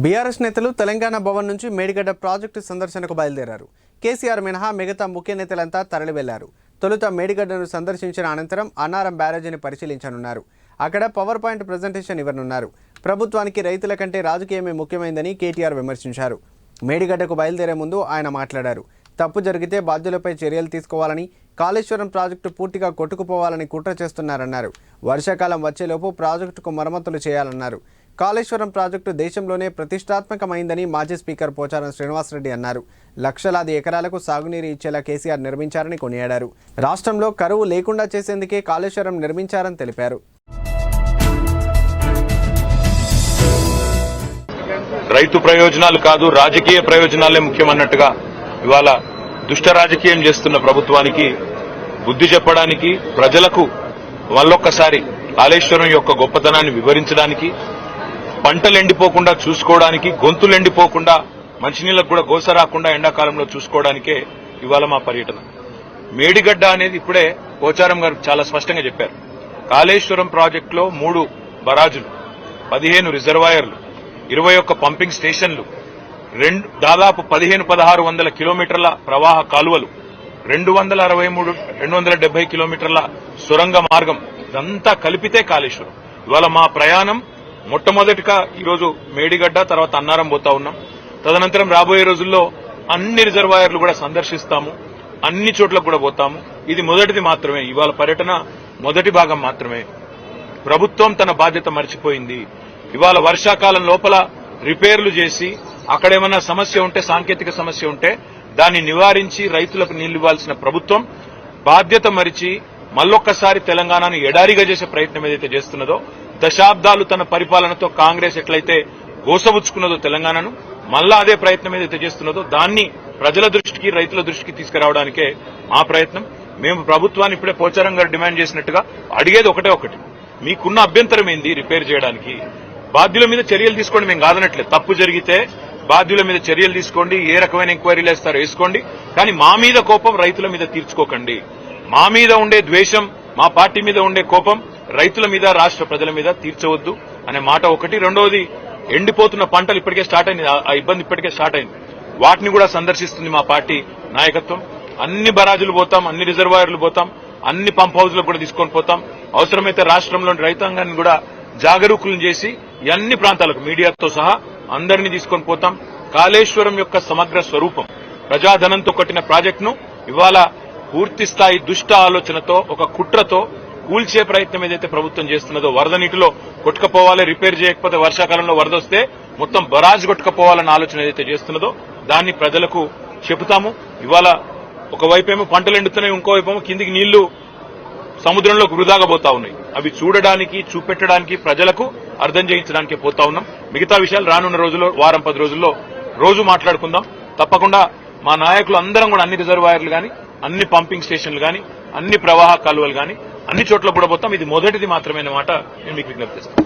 BRS నేతలు తెలంగాణ భవన్ నుంచి Medigadda project సందర్శనకు బయలుదేరారు. కేసీఆర్ మినహా మిగతా ముఖ్య నేతలంతా తరలి వెళ్ళారు తొలుత మేడిగడ్డను సందర్శించిన అనంతరం అన్నారం బ్యారేజీని పరిశీలించనున్నారు. అక్కడ పవర్ పాయింట్ ప్రజెంటేషన్ ఇవ్వనున్నారు. ప్రభుత్వానికి రైతుల కంటే రాజకీయమే ముఖ్యమైందని కేటీఆర్ విమర్శించారు. మేడిగడ్డకు బయలుదేరే ముందు ఆయన మాట్లాడారు. తప్పు జరిగితే బాధ్యులపై చర్యలు తీసుకోవాలని కాళేశ్వరం ప్రాజెక్టు పూర్తిగా కొట్టుకుపోవాలని కుట్ర చేస్తున్నారన్నారు. వర్షాకాలం వచ్చేలోపు ప్రాజెక్టుకు మరమ్మతులు చేయాలన్నారు. కాళేశ్వరం ప్రాజెక్టు దేశంలోనే ప్రతిష్టాత్మకమైందని మాజీ స్పీకర్ పోచారం శ్రీనివాసరెడ్డి అన్నారు. లక్షలాది ఎకరాలకు సాగునీరు ఇచ్చేలా కేసీఆర్ నిర్మించారని కొనియాడారు. రాష్ట్రంలో కరువు లేకుండా చేసేందుకే కాళేశ్వరం నిర్మించారని తెలిపారు. రైతు ప్రయోజనాలు కాదు రాజకీయ ప్రయోజనాలే ముఖ్యమన్నట్టుగా ఇవాళ దుష్ట రాజకీయం చేస్తున్న ప్రభుత్వానికి బుద్ధి చెప్పడానికి ప్రజలకు మళ్ళొక్కసారి కాళేశ్వరం యొక్క గొప్పతనాన్ని వివరించడానికి పంటలు ఎండిపోకుండా చూసుకోవడానికి గొంతులు ఎండిపోకుండా మంచినీళ్ళకు కూడా గోస రాకుండా ఎండాకాలంలో చూసుకోవడానికే ఇవాళ మా పర్యటన. మేడిగడ్డ అనేది ఇప్పుడే పోచారం గారు చాలా స్పష్టంగా చెప్పారు. కాళేశ్వరం ప్రాజెక్టులో మూడు బరాజులు పదిహేను రిజర్వాయర్లు ఇరవై ఒక్క పంపింగ్ స్టేషన్లు రెండు దాదాపు పదిహేను పదహారు వందల కిలోమీటర్ల ప్రవాహ కాలువలు రెండు వందల అరవై మూడు రెండు వందల డెబ్బై కిలోమీటర్ల సొరంగ మార్గం ఇదంతా కలిపితే కాళేశ్వరం. ఇవాళ మా ప్రయాణం మొట్టమొదటిగా ఈరోజు మేడిగడ్డ తర్వాత అన్నారం పోతా ఉన్నాం. తదనంతరం రాబోయే రోజుల్లో అన్ని రిజర్వాయర్లు కూడా సందర్శిస్తాము అన్ని చోట్లకు కూడా పోతాము. ఇది మొదటిది మాత్రమే ఇవాళ పర్యటన మొదటి భాగం మాత్రమే. ప్రభుత్వం తన బాధ్యత మర్చిపోయింది. ఇవాళ వర్షాకాలం లోపల రిపేర్లు చేసి అక్కడేమన్నా సమస్య ఉంటే సాంకేతిక సమస్య ఉంటే దాన్ని నివారించి రైతులకు నీళ్ళు ఇవ్వాల్సిన ప్రభుత్వం బాధ్యత మరిచి మళ్ళొక్కసారి తెలంగాణను ఎడారిగా చేసే ప్రయత్నం ఏదైతే చేస్తున్నదో దశాబ్దాలు తన పరిపాలనతో కాంగ్రెస్ ఎట్లయితే గోసబుచ్చుకున్నదో తెలంగాణను మళ్ళా అదే ప్రయత్నం ఏదైతే చేస్తున్నదో దాన్ని ప్రజల దృష్టికి రైతుల దృష్టికి తీసుకురావడానికే మా ప్రయత్నం. మేము ప్రభుత్వాన్ని ఇప్పుడే పోచారం గారు డిమాండ్ చేసినట్టుగా అడిగేది ఒకటే ఒకటి. మీకున్న అభ్యంతరం ఏంది రిపేర్ చేయడానికి? బాధ్యుల మీద చర్యలు తీసుకోండి మేము కాదనట్లేదు. తప్పు జరిగితే బాధ్యుల మీద చర్యలు తీసుకోండి ఏ రకమైన ఎంక్వైరీలు వేస్తారో వేసుకోండి. కానీ మా మీద కోపం రైతుల మీద తీర్చుకోకండి. మా మీద ఉండే ద్వేషం మా పార్టీ మీద ఉండే కోపం రైతుల మీద రాష్ట్ర ప్రజల మీద తీర్చవద్దు అనే మాట ఒకటి. రెండవది ఎండిపోతున్న పంటలు ఇప్పటికే స్టార్ట్ అయింది ఆ- ఇబ్బంది ఇప్పటికే స్టార్ట్ అయింది. వాటిని కూడా సందర్శిస్తుంది మా పార్టీ నాయకత్వం. అన్ని బరాజులు పోతాం అన్ని రిజర్వాయర్లు పోతాం అన్ని పంప్ హౌజ్లకు కూడా తీసుకొని పోతాం. అవసరమైతే రాష్ట్రంలోని రైతాంగాన్ని కూడా జాగరూకులను చేసి అన్ని ప్రాంతాలకు మీడియాతో సహా అందరినీ తీసుకొని పోతాం. కాళేశ్వరం యొక్క సమగ్ర స్వరూపం ప్రజాధనంతో కట్టిన ప్రాజెక్టును ఇవాళ పూర్తి స్థాయి దుష్ట ఆలోచనతో ఒక కుట్రతో కూల్చే ప్రయత్నం ఏదైతే ప్రభుత్వం చేస్తున్నదో వరద నీటిలో కొట్టుకపోవాలి రిపేర్ చేయకపోతే వర్షాకాలంలో వరద వస్తే మొత్తం బరాజ్ కొట్టుకపోవాలన్న ఆలోచన ఏదైతే చేస్తున్నదో దాన్ని ప్రజలకు చెబుతాము. ఇవాళ ఒకవైపేమో పంటలు ఎండుతున్నాయి ఇంకోవైపేమో కిందికి నీళ్ళు సముద్రంలోకి వృధాగా పోతా ఉన్నాయి. అవి చూడడానికి చూపెట్టడానికి ప్రజలకు అర్థం చేయించడానికి పోతా ఉన్నాం. మిగతా విషయాలు రానున్న రోజుల్లో వారం పది రోజుల్లో రోజు మాట్లాడుకుందాం. తప్పకుండా మా నాయకులు అందరం కూడా అన్ని రిజర్వాయర్లు కానీ అన్ని పంపింగ్ స్టేషన్లు కానీ అన్ని ప్రవాహ కాలువలు కానీ అన్ని చోట్ల కూడా పోతాం. ఇది మొదటిది మాత్రమే అన్నమాట. నేను మీకు విజ్ఞప్తి చేస్తాను.